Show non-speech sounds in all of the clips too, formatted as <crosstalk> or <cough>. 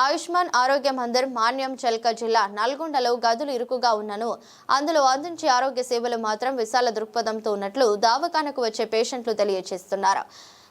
ఆయుష్మాన్ ఆరోగ్య మందిర్ మాన్యం చెల్క జిల్లా నల్గొండలో గదులు ఇరుకుగా ఉన్నను. అందులో అందించే ఆరోగ్య సేవలు మాత్రం విశాల దృక్పథంతో ఉన్నట్లు దవాఖానకు వచ్చే పేషెంట్లు తెలియజేస్తున్నారు.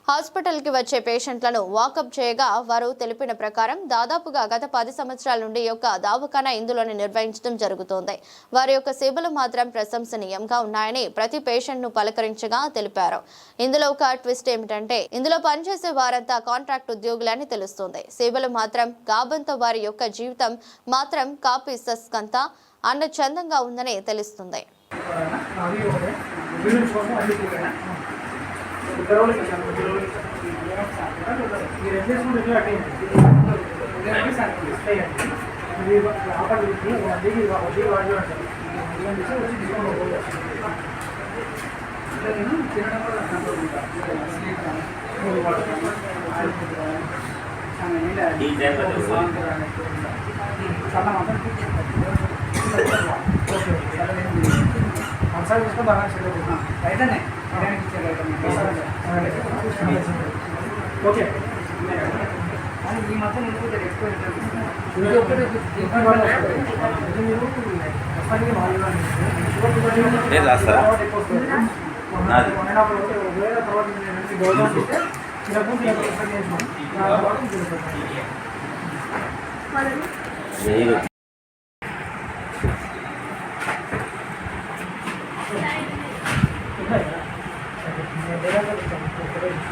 హాస్పిటల్కి వచ్చే పేషెంట్లను వాకప్ చేయగా వారు తెలిపిన ప్రకారం దాదాపుగా గత పది సంవత్సరాల నుండి యొక్క దావఖానా ఇందులోనే నిర్వహించడం జరుగుతోంది. వారి యొక్క సేవలు మాత్రం ప్రశంసనీయంగా ఉన్నాయని ప్రతి పేషెంట్ను పలకరించగా తెలిపారు. ఇందులో ఒక ట్విస్ట్ ఏమిటంటే ఇందులో పనిచేసే వారంతా కాంట్రాక్ట్ ఉద్యోగులని తెలుస్తుంది. సేవలు మాత్రం గాబంతో వారి యొక్క జీవితం మాత్రం కాపీ సస్కంతా అన్న చందంగా ఉందని తెలుస్తుంది. ఇద్దరు వాళ్ళు ఇచ్చాను బాగా చదువుకున్నాం రైతనే రైతనే ఓకే ఈ మొత్తం నిలుపుతారు ఎక్కువ ఇది. ఇది మీరు రాస్తారా? నాది. హాఫ్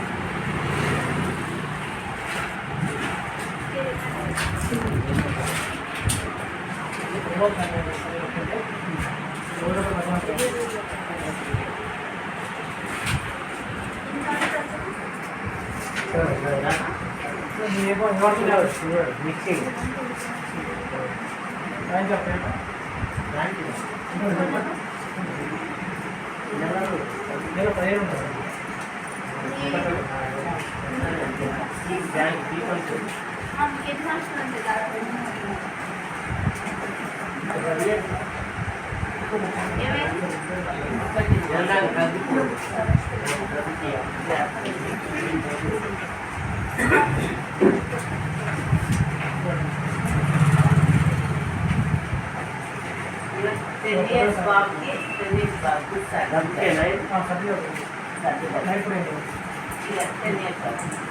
<laughs> ఇస్తాను. ఒకటే పదిహేను ఉంటుంది టెన్నియర్స్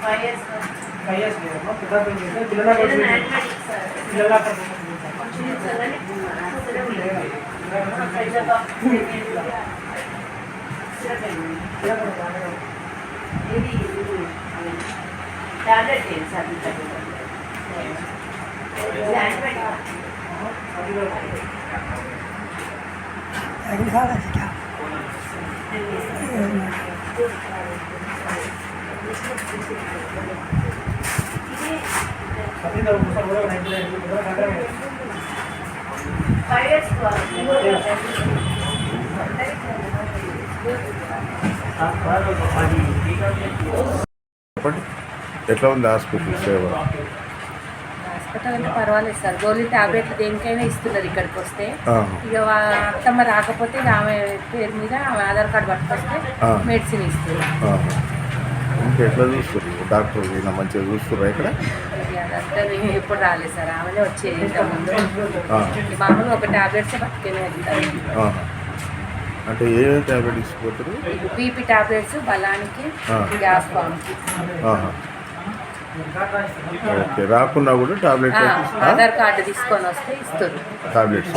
ఫైవ్ ఇయర్స్ ఫైవ్ ఇయర్స్ లేదు పిల్లల పెళ్లి చేస్తే పిల్లల పెళ్లి చేస్తే సార్ పిల్లల అక్కడ కొంచెం చల్లని అసలు లేదు పెద్ద బాబు ఇది టాబ్లెట్ ఏంటి సార్ సర్టిఫికేట్ చెప్పండి ఎట్లా ఉంది హాస్పిటల్ సేవ హాస్పిటల్ అంటే పర్వాలేదు సార్ గోళీ టాబ్లెట్లు దేనికైనా ఇస్తున్నారు ఇక్కడికి వస్తే. ఇక అత్తమ్మ రాకపోతే ఆమె పేరు మీద ఆమె ఆధార్ కార్డు పట్టుకొస్తే. మెడిసిన్ ఇస్తుంది. ఇంకా ఎట్లా చూస్తారు డాక్టర్ ఈయన మంచిగా చూస్తున్నారు ఇక్కడ? మేము ఎప్పుడు రాలేదు సార్. ఆమెనే వచ్చేది ఒక టాబ్లెట్స్ పట్టుకుని. అంటే ఏ టాబ్లెట్ ఇచ్చిపోతారు బీపీ టాబ్లెట్స్ బలానికి. గ్యాస్ ఫామ్కి. ఓకే. రాకున్నా కూడా టాబ్లెట్ ఆధార్ కార్డు తీసుకొని వస్తే ఇస్తారు. టాబ్లెట్స్.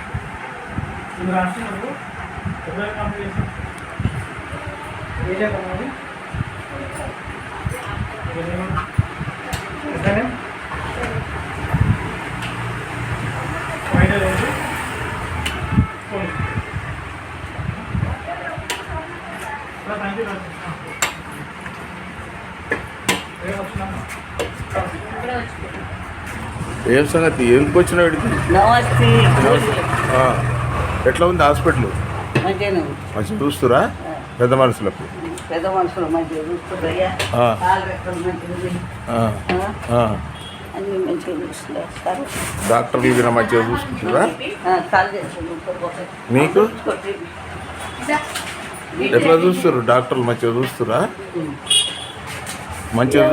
సార్ సార్ చెప్తాను ఫైనల్ ఏంటి థ్యాంక్ యూ మేము వచ్చినాము ఏం సంగతి? ఎందుకు వచ్చిన నమస్తే. ఆ, ఎట్లా ఉంది హాస్పిటల్? మంచిగా చూస్తురా? పెద్ద మనుషులకు. పెద్ద మనుషులు మంచిగా చూస్తుందయ్యా ఆ. కాలు రెక్కలు మంచిగా. అన్ని చూస్తున్నారు. డాక్టర్లు కూడా మంచిగా మీకు? ఎట్లా చూస్తారు డాక్టర్లు మంచిగా చూస్తురా? మంచిగా